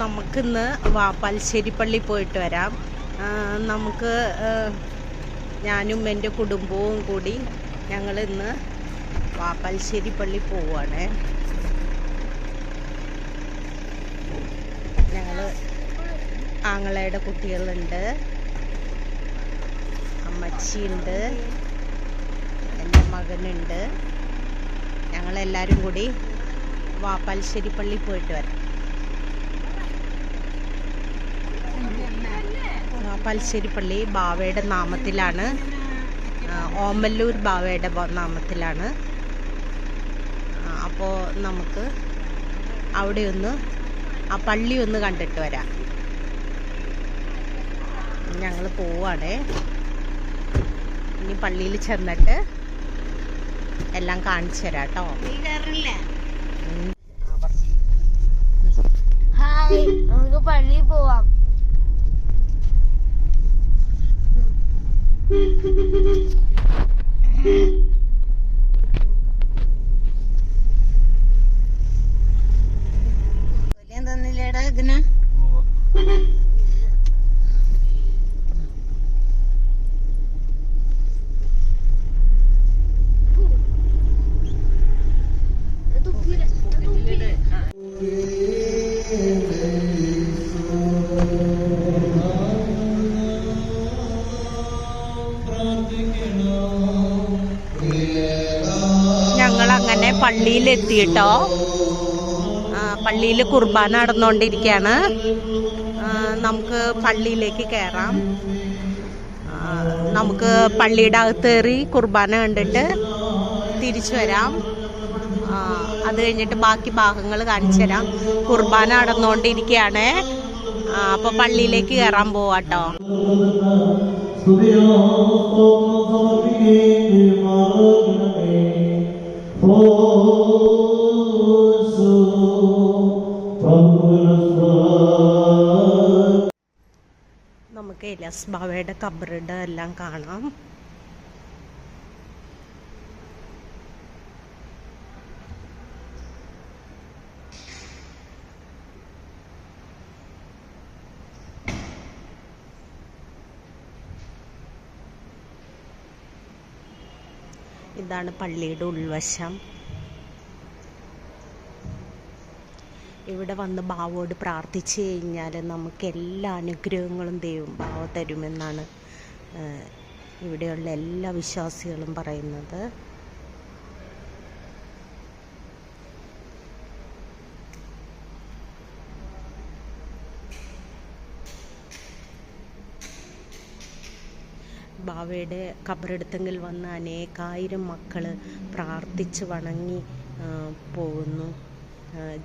നമുക്കിന്ന് വാപ്പാൽശ്ശേരി പള്ളി പോയിട്ട് വരാം. നമുക്ക് ഞാനും എന്റെ കുടുംബവും കൂടി ഞങ്ങൾ ഇന്ന് വാപ്പാൽശ്ശേരി പള്ളി പോവുകയാണ് ഞങ്ങൾ ആങ്ങളയുടെ കുട്ടികളുണ്ട്. അമ്മച്ചിയുണ്ട്. എന്റെ മകനുണ്ട്. ഞങ്ങളെല്ലാവരും കൂടി വാപ്പാൽശ്ശേരി പള്ളി പോയിട്ട് വരാം. വാപ്പാൽശ്ശേരി പള്ളി ബാവയുടെ നാമത്തിലാണ്. ഓമല്ലൂർ ബാവയുടെ നാമത്തിലാണ്. അപ്പോൾ നമുക്ക് അവിടെ ഒന്ന് ആ പള്ളി ഒന്ന് കണ്ടിട്ട് വരാം. ഞങ്ങൾ പോവാണേ. ഇനി പള്ളിയിൽ ചെന്നിട്ട് എല്ലാം കാണിച്ചു തരാം കേട്ടോ. നമുക്ക് പള്ളിയിൽ പോവാം. തന്നില്ലേടാ ഇതിന്? അങ്ങനെ പള്ളിയിൽ കുർബാന നടന്നുകൊണ്ടിരിക്കുകയാണ്. നമുക്ക് പള്ളിയിലേക്ക് കയറാം. നമുക്ക് പള്ളിയുടെ അകത്ത് കയറി കുർബാന കണ്ടിട്ട് തിരിച്ചു വരാം. അത് കഴിഞ്ഞിട്ട് ബാക്കി ഭാഗങ്ങൾ കാണിച്ചു തരാം. കുർബാന നടന്നുകൊണ്ടിരിക്കുകയാണ്. അപ്പൊ പള്ളിയിലേക്ക് കയറാൻ പോവാട്ടോ നമുക്ക് എലസ്ബാവയുടെ ബാവയുടെ കബറിടം എല്ലാം കാണാം. ഇതാണ് പള്ളിയുടെ ഉൾവശം. ഇവിടെ വന്ന് ബാവോട് പ്രാർത്ഥിച്ചു കഴിഞ്ഞാൽ നമുക്ക് എല്ലാ അനുഗ്രഹങ്ങളും ദൈവം ബാവ തരുമെന്നാണ് ഇവിടെയുള്ള എല്ലാ വിശ്വാസികളും പറയുന്നത്. ബാവയുടെ കബറെടുത്തെങ്കിൽ വന്ന് അനേകായിരം മക്കൾ പ്രാർത്ഥിച്ച് വണങ്ങി പോകുന്നു.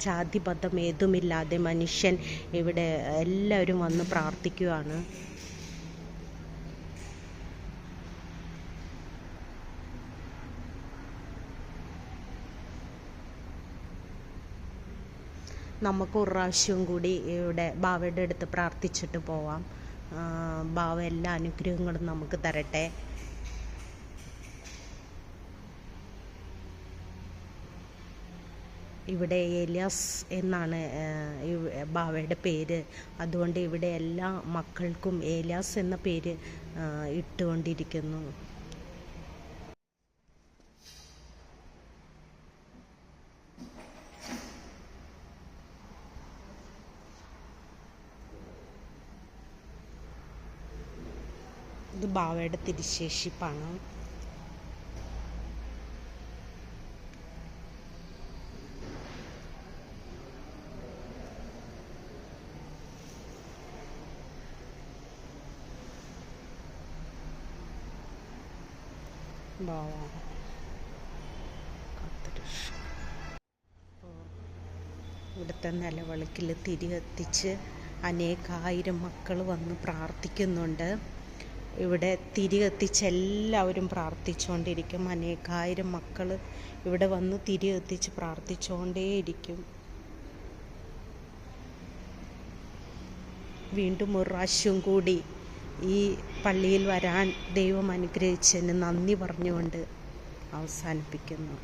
ജാതിബദ്ധം ഏതുമില്ലാതെ മനുഷ്യൻ ഇവിടെ എല്ലാവരും വന്ന് പ്രാർത്ഥിക്കുകയാണ് നമുക്ക് ഒരു പ്രാവശ്യവും കൂടി ഇവിടെ ബാവയുടെ അടുത്ത് പ്രാർത്ഥിച്ചിട്ട് പോവാം. ബാവ എല്ലാ അനുഗ്രഹങ്ങളും നമുക്ക് തരട്ടെ. ഇവിടെ ഏലിയാസ് എന്നാണ് ബാവയുടെ പേര്. അതുകൊണ്ട് ഇവിടെ എല്ലാ മക്കൾക്കും ഏലിയാസ് എന്ന പേര് ഇട്ടുകൊണ്ടിരിക്കുന്നു. ഇത് ബാവയുടെ തിരിശേഷിപ്പാണ് ബാവ. ഇവിടുത്തെ നിലവിളക്കിൽ തിരി കത്തിച്ച് അനേകായിരം മക്കൾ വന്ന് പ്രാർത്ഥിക്കുന്നുണ്ട്. ഇവിടെ തിരി കത്തിച്ച് എല്ലാവരും പ്രാർത്ഥിച്ചുകൊണ്ടിരിക്കും. അനേകായിരം മക്കൾ ഇവിടെ വന്ന് തിരി കത്തിച്ച് പ്രാർത്ഥിച്ചുകൊണ്ടേയിരിക്കും. വീണ്ടും ഒരു പ്രാവശ്യം കൂടി ഈ പള്ളിയിൽ വരാൻ ദൈവം അനുഗ്രഹിച്ചതിന് നന്ദി പറഞ്ഞുകൊണ്ട് അവസാനിപ്പിക്കുന്നു.